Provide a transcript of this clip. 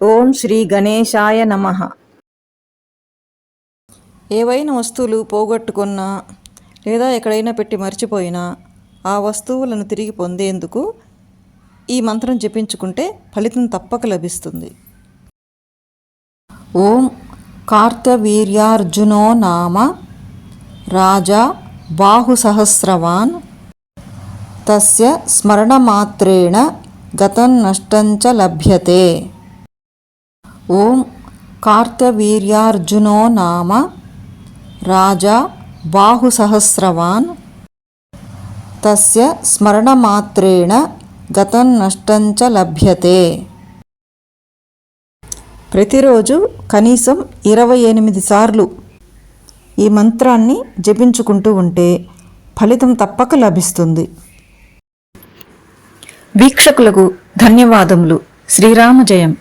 ఓం శ్రీ గణేశాయ నమ. ఏవైనా వస్తువులు పోగొట్టుకున్నా లేదా ఎక్కడైనా పెట్టి మర్చిపోయినా ఆ వస్తువులను తిరిగి పొందేందుకు ఈ మంత్రం జపించుకుంటే ఫలితం తప్పక లభిస్తుంది. ఓం కార్తవీర్యార్జునో నామ రాజా బాహుసహస్రవాన్ తస్య స్మరణమాత్రేణ గతం నష్టంచ లభ్యతే. ఓం కార్తవీర్యార్జునో నామ రాజా బాహుసహస్రవాన్. తస్య స్మరణమాత్రేణ గతం నష్టంచ లభ్యతే. ప్రతిరోజు కనీసం ఇరవై ఎనిమిది సార్లు ఈ మంత్రాన్ని జపించుకుంటూ ఉంటే ఫలితం తప్పక లభిస్తుంది. వీక్షకులకు ధన్యవాదములు. శ్రీరామ జయం.